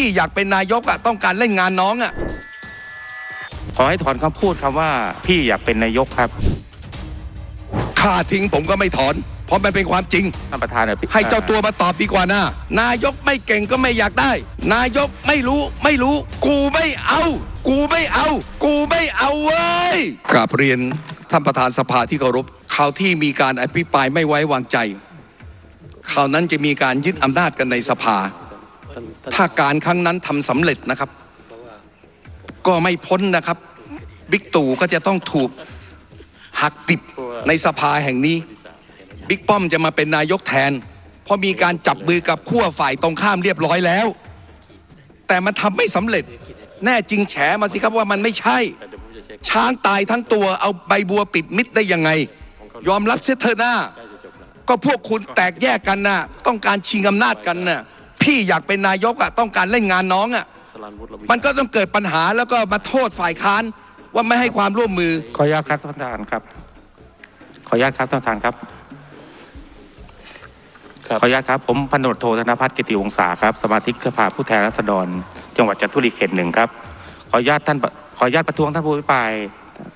พี่อยากเป็นนายกอะต้องการเล่นงานน้องอะขอให้ถอนคำพูดคำว่า พี่อยากเป็นนายกครับข่าทิ้งผมก็ไม่ถอน เพราะมันเป็นความจริง ท่านประธานนี่ยให้เจ้าตัวมาตอบดีกว่านะนายกไม่เก่งก็ไม่อยากได้ นายกไม่รู้ไม่รู้ กูไม่เอา กูไม่เอา กูไม่เอาเว้ยกราบเรียนท่านประธานสภาที่เคารพคราวที่มีการอภิปรายไม่ไว้วางใจคราวนั้นจะมีการยึดอำนาจกันในสภา ถ้าการครั้งนั้นทำสำเร็จนะครับ ก็ไม่พ้นนะครับ บิ๊กตู่ก็จะต้องถูกหักติบในสภาแห่งนี้ บิ๊กป้อมจะมาเป็นนายกแทน เพราะมีการจับมือกับขั้วฝ่ายตรงข้ามเรียบร้อยแล้ว แต่มันทำไม่สำเร็จ แน่จริงแฉมาสิครับว่ามันไม่ใช่ ช้างตายทั้งตัวเอาใบบัวปิดมิดได้ยังไง ยอมรับเสียเถอะหน้า ก็พวกคุณแตกแยกกันน่ะ ต้องการชิงอำนาจกันน่ะ พี่อยากเป็นนายกอะต้องการเล่นงานน้องอะมันก็ต้องเกิดปัญหาแล้วก็มาโทษฝ่ายค้านว่าไม่ให้ความร่วมมือ ขออนุญาตครับท่านประธานครับ ขออนุญาตครับท่านประธานครับครับขออนุญาตครับ ผมพันตำรวจโทธนพัฒน์กิติวงศาครับ สมาชิกสภาผู้แทนราษฎร จังหวัดจันทบุรีเขตหนึ่งครับ ขออนุญาตท่านประขออนุญาตประท้วงท่านผู้อภิปราย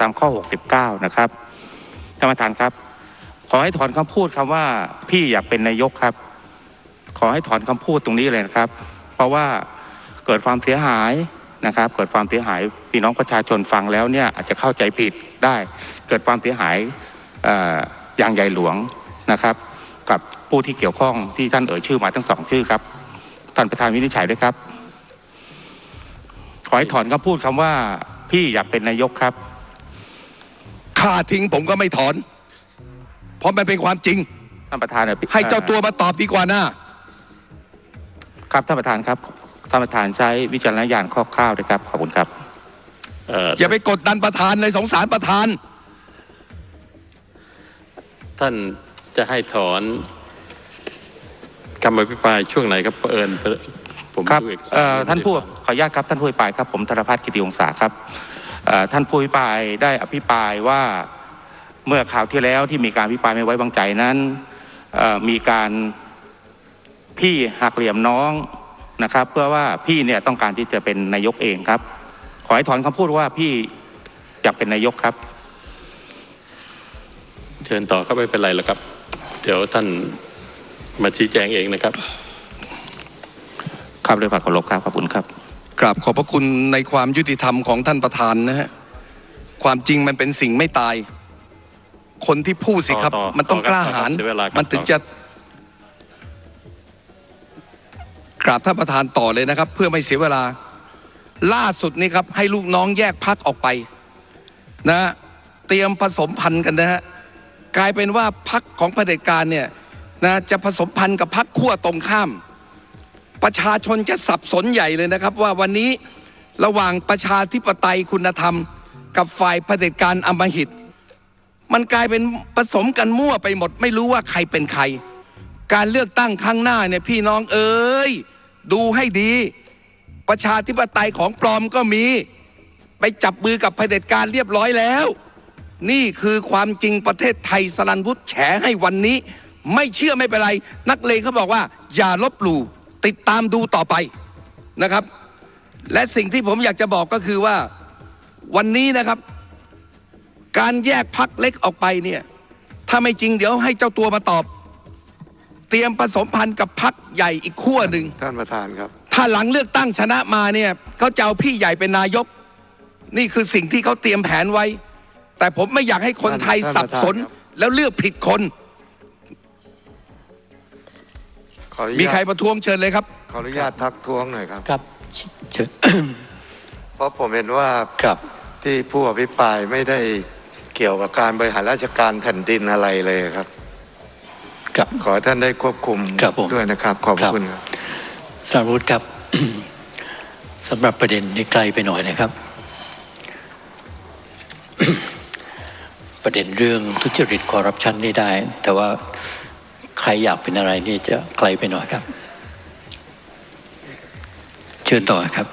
ตามข้อ 69 นะครับ ท่านประธานครับ ขอให้ถอนคำพูดคำว่าพี่อยากเป็นนายกครับ ขอให้ถอนคำพูดตรงนี้เลยนะครับ เพราะว่าเกิดความเสียหายนะครับ เกิดความเสียหายพี่น้องประชาชนฟังแล้วเนี่ยอาจจะเข้าใจผิดได้ เกิดความเสียหายเอ่ออย่างใหญ่หลวงนะครับ กับผู้ที่เกี่ยวข้องที่ท่านเอ่ยชื่อมาทั้งสองชื่อครับท่านประธานวินิจฉัยด้วยครับ ขอให้ถอนคำพูดคำว่า พี่อยากเป็นนายกครับข่าทิ้งผมก็ไม่ถอน เพราะมันเป็นความจริงท่านประธานนี่ยให้เจ้าตัวมาตอบดีกว่านะ ครับท่านประธานครับท่านประธานใช้วิจารณญาณคร่าวๆด้วยครับขอบคุณครับเอ่ออย่าไปกดดันประธานเลยสงสารประธาน ท่านจะให้ถอนคำอภิปรายช่วงไหนครับเผอิญผมครับดูเอกสารเอ่อท่านผู้ไม่ได้ฟังขออนุญาตครับท่านผู้อภิปรายครับผมธนพัฒน์กิติวงศาครับเอ่อท่านผู้อภิปรายได้อภิปรายว่าเมื่อข่าวที่แล้วที่มีการอภิปรายไม่ไว้วางใจนั้นเอ่อมีการ พี่หักเหลี่ยมน้องนะครับ เพื่อว่าพี่เนี่ยต้องการที่จะเป็นนายกเองครับ ขอให้ถอนคำพูดว่าพี่อยากเป็นนายกครับ เชิญต่อครับไม่เป็นไรหรอกครับ เดี๋ยวท่านมาชี้แจงเองนะครับ ครับด้วยความเคารพครับขอบคุณครับกราบขอบพระคุณในความยุติธรรมของท่านประธานนะฮะความจริงมันเป็นสิ่งไม่ตาย คนที่พูดสิครับ ต่อต่อมันต้องต่อกครับล้าหาญต่อครับเสียเวลาครับ มันถึงต่อจะ กราบท่านประธานต่อเลยนะครับ เพื่อไม่เสียเวลา ล่าสุดนี้ครับ ให้ลูกน้องแยกพักออกไป นะเตรียมผสมพันธุ์กันนะฮะกลายเป็นว่าพักของเผด็จการเนี่ยนะจะผสมพันธุ์กับพักขั้วตรงข้าม ประชาชนจะสับสนใหญ่เลยนะครับ ว่าวันนี้ระหว่างประชาธิปไตยคุณธรรม กับฝ่ายเผด็จการอมหิต มันกลายเป็นผสมกันมั่วไปหมด ไม่รู้ว่าใครเป็นใคร การเลือกตั้งครั้งหน้าเนี่ยพี่น้องเอ้ย ดูให้ดี ประชาธิปไตยของปลอมก็มี ไปจับมือกับเผด็จการเรียบร้อยแล้ว นี่คือความจริงประเทศไทยสลันวุฒแฉให้วันนี้ ไม่เชื่อไม่เป็นไร นักเลงเขาบอกว่า อย่าลบหลู่ติดตามดูต่อไปนะครับ และสิ่งที่ผมอยากจะบอกก็คือว่าวันนี้นะครับ การแยกพักเล็กออกไปเนี่ยถ้าไม่จริงเดี๋ยวให้เจ้าตัวมาตอบ เตรียมผสมพันธ์กับพักใหญ่อีกขั้วหนึ่งท่านประธานครับ ถ้าหลังเลือกตั้งชนะมาเนี่ยเขาจะเอาพี่ใหญ่เป็นนายก นี่คือสิ่งที่เขาเตรียมแผนไว้ แต่ผมไม่อยากให้คนไทยท่านสับสนท่านประธานครับแล้วเลือกผิดคนขออนุญาตมีใครประท้วงเชิญเลยครับ ขออนุญาตทักท้วงหน่อยครับ ครับเชิญเพราะผมเห็นว่าครับที่ผู้อภิปรายไม่ได้เกี่ยวกับการบริหารราชการแผ่นดินอะไรเลยครับ ครับขอให้ท่านได้ควบคุมครับผมด้วยนะครับ ขอบพครัระบคุณครับสารวุฒิครับสำหรับประเด็นนี้ไกลไปหน่อยนะครับ ประเด็นเรื่องทุจริตคอร์รัปชันนี่ได้ แต่ว่าใครอยากเป็นอะไรนี่จะไกลไปหน่อยครับ เชิญต่อครับ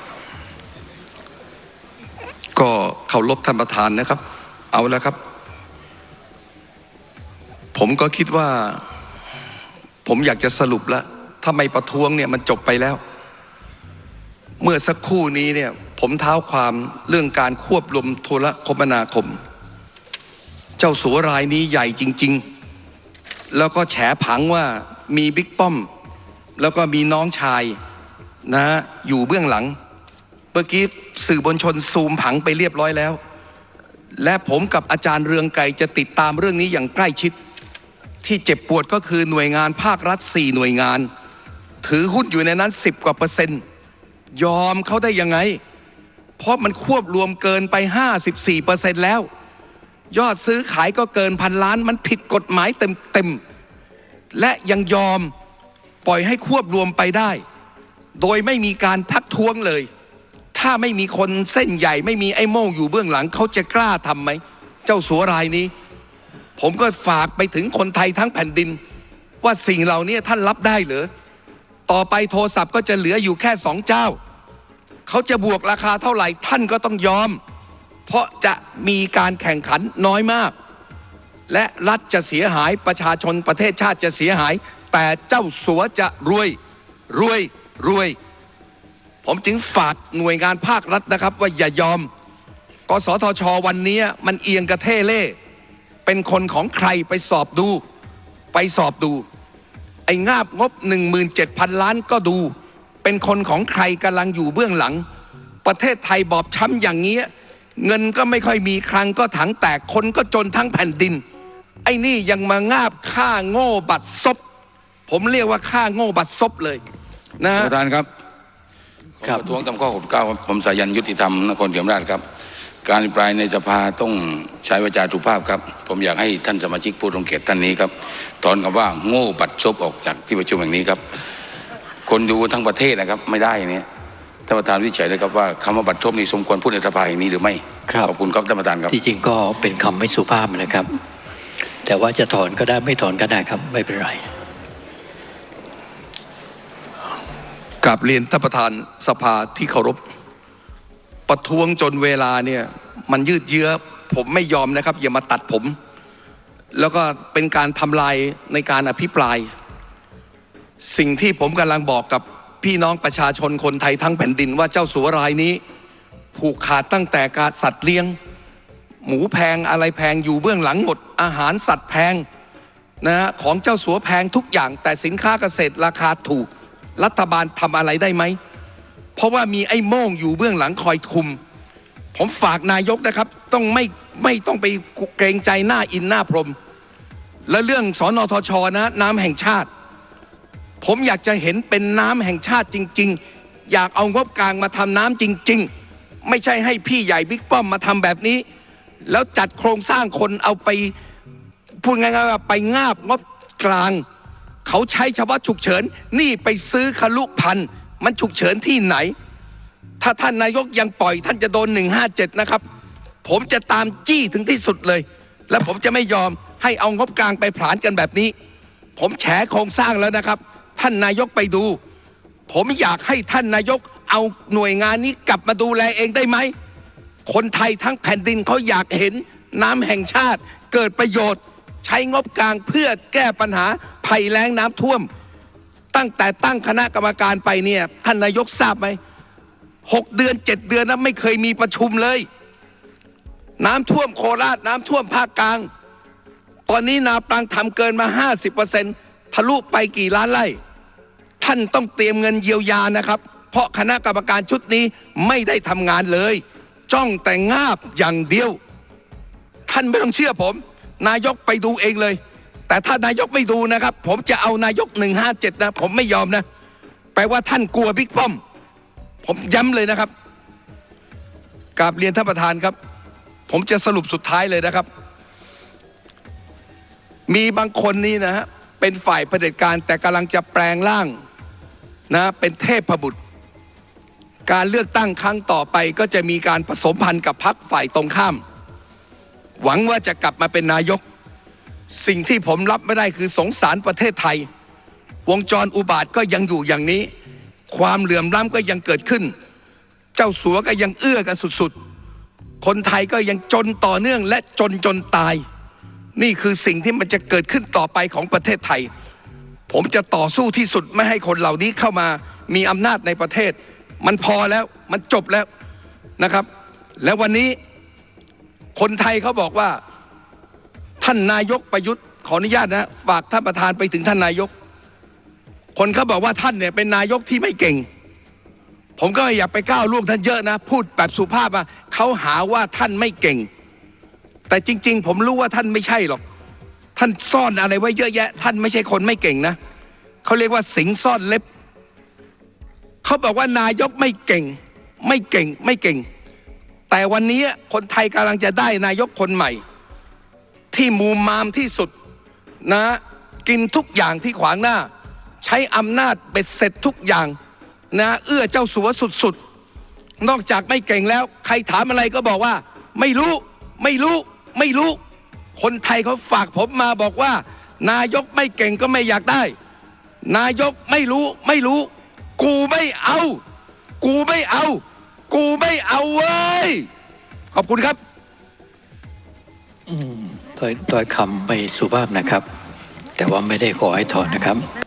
ก็เคารพท่านประธานนะครับ เอาแล้วครับ ผมก็คิดว่า ผมอยากจะสรุปแล้วถ้าไม่ประท้วงเนี่ยมันจบไปแล้ว เมื่อสักครู่นี้เนี่ยผมเท้าความเรื่องการควบรวมโทรคมนาคม เจ้าสัวรายนี้ใหญ่จริง ๆ แล้วก็แฉผังว่ามีบิ๊กป้อม แล้วก็มีน้องชายนะฮะอยู่เบื้องหลัง เมื่อกี้สื่อบนชนซูมผังไปเรียบร้อยแล้ว และผมกับอาจารย์เรืองไกรจะติดตามเรื่องนี้อย่างใกล้ชิด ที่เจ็บปวดก็คือหน่วยงานภาครัฐ 4 หน่วยงาน ถือหุ้นอยู่ในนั้น 10 กว่าเปอร์เซ็นต์ ยอมเขาได้ยังไง เพราะมันควบรวมเกินไป 54เปอร์เซ็นต์แล้ว ยอดซื้อขายก็เกินพันล้าน มันผิดกฎหมายเต็มๆและยังยอมปล่อยให้ควบรวมไปได้ โดยไม่มีการทักท้วงเลย ถ้าไม่มีคนเส้นใหญ่ไม่มีไอ้โม่งอยู่เบื้องหลังเขาจะกล้าทำไหม เจ้าสัวรายนี้ ผมก็ฝากไปถึงคนไทยทั้งแผ่นดิน ว่าสิ่งเหล่านี้ท่านรับได้หรือต่อไปโทรศัพท์ก็จะเหลืออยู่แค่สองเจ้า เขาจะบวกราคาเท่าไหร่ท่านก็ต้องยอม เพราะจะมีการแข่งขันน้อยมาก และรัฐจะเสียหายประชาชนประเทศชาติจะเสียหาย แต่เจ้าสัวจะรวยรวยรวย ผมจึงฝากหน่วยงานภาครัฐนะครับ ว่าอย่ายอมกสทชวันนี้มันเอียงกระเทเล่ เป็นคนของใครไปสอบดู ไปสอบดู ไอ้งาบงบ 17,000 ล้านก็ดู เป็นคนของใครกำลังอยู่เบื้องหลัง ประเทศไทยบอบช้ำอย่างเงี้ยเงินก็ไม่ค่อยมีคลังก็ถังแตกคนก็จนทั้งแผ่นดิน ไอ้นี่ยังมางาบค่าโง่บัตรซบผมเรียกว่าค่าโง่บัตรซบเลย นะท่านประธานครับครับผมประท้วงตามข้อ69ครับผมสายันยุติธรรมนครเขียมราชครับ การอภิปรายในสภาต้องใช้วาจาสุภาพครับ ผมอยากให้ท่านสมาชิกผู้ทรงเกียรติท่านนี้ครับ ถอนคำว่าโง่บัดซบออกจากที่ประชุมแห่งนี้ครับ คนดูทั้งประเทศนะครับ ไม่ได้เนี่ยท่านประธานวิจัยเลยครับว่าคำว่าบัดซบนี่สมควรพูดในสภาแห่งนี้หรือไม่ครับขอบคุณครับท่านประธานครับ ที่จริงก็เป็นคำไม่สุภาพนะครับ แต่ว่าจะถอนก็ได้ไม่ถอนก็ได้ครับไม่เป็นไรกราบเรียนท่านประธานสภาที่เคารพ ประท้วงจนเวลาเนี่ยมันยืดเยื้อผมไม่ยอมนะครับ อย่ามาตัดผม แล้วก็เป็นการทำลายในการอภิปราย สิ่งที่ผมกำลังบอกกับพี่น้องประชาชนคนไทยทั้งแผ่นดินว่าเจ้าสัวรายนี้ ผูกขาดตั้งแต่การสัตว์เลี้ยง หมูแพงอะไรแพงอยู่เบื้องหลังหมดอาหารสัตว์แพงนะฮะของเจ้าสัวแพงทุกอย่าง แต่สินค้าเกษตรราคาถูก รัฐบาลทำอะไรได้ไหม เพราะว่ามีไอ้โม่งอยู่เบื้องหลังคอยคุม ผมฝากนายกนะครับ ต้องไม่ไม่ต้องไปเกรงใจหน้าอินหน้าพรม และเรื่องสอนอทชนะน้ำแห่งชาติ ผมอยากจะเห็นเป็นน้ำแห่งชาติจริง ๆ อยากเอางบกลางมาทำน้ำจริง ๆ ไม่ใช่ให้พี่ใหญ่บิ๊กป้อมมาทำแบบนี้ แล้วจัดโครงสร้างคนเอาไปพูดง่ายๆว่าไปงาบงบกลาง เขาใช้เฉพาะฉุกเฉินนี่ไปซื้อคลุพันธ์ มันฉุกเฉินที่ไหน ถ้าท่านนายกยังปล่อยท่านจะโดน 157 นะครับ ผมจะตามจี้ถึงที่สุดเลย และผมจะไม่ยอมให้เอางบกลางไปผลานกันแบบนี้ ผมแฉโครงสร้างแล้วนะครับ ท่านนายกไปดู ผมอยากให้ท่านนายกเอาหน่วยงานนี้กลับมาดูแลเองได้ไหม คนไทยทั้งแผ่นดินเขาอยากเห็นน้ำแห่งชาติเกิดประโยชน์ ใช้งบกลางเพื่อแก้ปัญหาภัยแล้งน้ำท่วม ตั้งแต่ตั้งคณะกรรมการไปเนี่ยท่านนายกทราบไหมหกเดือนเจ็ดเดือนนั้นไม่เคยมีประชุมเลย น้ำท่วมโคราชน้ำท่วมภาคกลาง ตอนนี้นาปลังทำเกินมา 50%ทะลุไปกี่ล้านไร่ ท่านต้องเตรียมเงินเยียวยานะครับ เพราะคณะกรรมการชุดนี้ไม่ได้ทำงานเลย จ้องแต่งาบอย่างเดียว ท่านไม่ต้องเชื่อผม นายกไปดูเองเลย แต่ถ้านายกไม่ดูนะครับ ผมจะเอานายก 157 นะ ผมไม่ยอมนะ แปลว่าท่านกลัวบิ๊กป้อม ผมย้ำเลยนะครับกราบเรียนท่านประธานครับ ผมจะสรุปสุดท้ายเลยนะครับ มีบางคนนี่นะฮะเป็นฝ่ายเผด็จการแต่กำลังจะแปลงร่างนะเป็นเทพบุตร การเลือกตั้งครั้งต่อไปก็จะมีการผสมพันธ์กับพรรคฝ่ายตรงข้าม หวังว่าจะกลับมาเป็นนายก สิ่งที่ผมรับไม่ได้คือสงสารประเทศไทย วงจรอุบาทก็ยังอยู่อย่างนี้ ความเหลื่อมล้ำก็ยังเกิดขึ้น เจ้าสัวก็ยังเอื้อกันสุดๆ คนไทยก็ยังจนต่อเนื่องและจนจนตาย นี่คือสิ่งที่มันจะเกิดขึ้นต่อไปของประเทศไทย ผมจะต่อสู้ที่สุดไม่ให้คนเหล่านี้เข้ามามีอำนาจในประเทศ มันพอแล้วมันจบแล้วนะครับ แล้ววันนี้คนไทยเขาบอกว่า ท่านนายกประยุทธ์ขออนุญาตนะฝากท่านประธานไปถึงท่านนายก คนเขาบอกว่าท่านเนี่ยเป็นนายกที่ไม่เก่ง ผมก็ไม่อยากไปก้าวล่วงท่านเยอะนะ พูดแบบสุภาพอะเขาหาว่าท่านไม่เก่ง แต่จริง ๆ ผมรู้ว่าท่านไม่ใช่หรอก ท่านซ่อนอะไรไว้เยอะแยะ ท่านไม่ใช่คนไม่เก่งนะเขาเรียกว่าสิงซ่อนเล็บเขาบอกว่านายกไม่เก่ง ไม่เก่งไม่เก่ง แต่วันนี้คนไทยกำลังจะได้นายกคนใหม่ ที่มูมามที่สุดนะกินทุกอย่างที่ขวางหน้า ใช้อำนาจเบ็ดเสร็จทุกอย่างนะเอื้อเจ้าสัวสุดๆ นอกจากไม่เก่งแล้ว ใครถามอะไรก็บอกว่า ไม่รู้ไม่รู้ไม่รู้ คนไทยเขาฝากผมมาบอกว่า นายกไม่เก่งก็ไม่อยากได้ นายกไม่รู้ไม่รู้ กูไม่เอา กูไม่เอา กูไม่เอาเว้ยขอบคุณครับ โดยโดยคำไม่สุภาพนะครับ แต่ว่าไม่ได้ขอให้ถอนนะครับ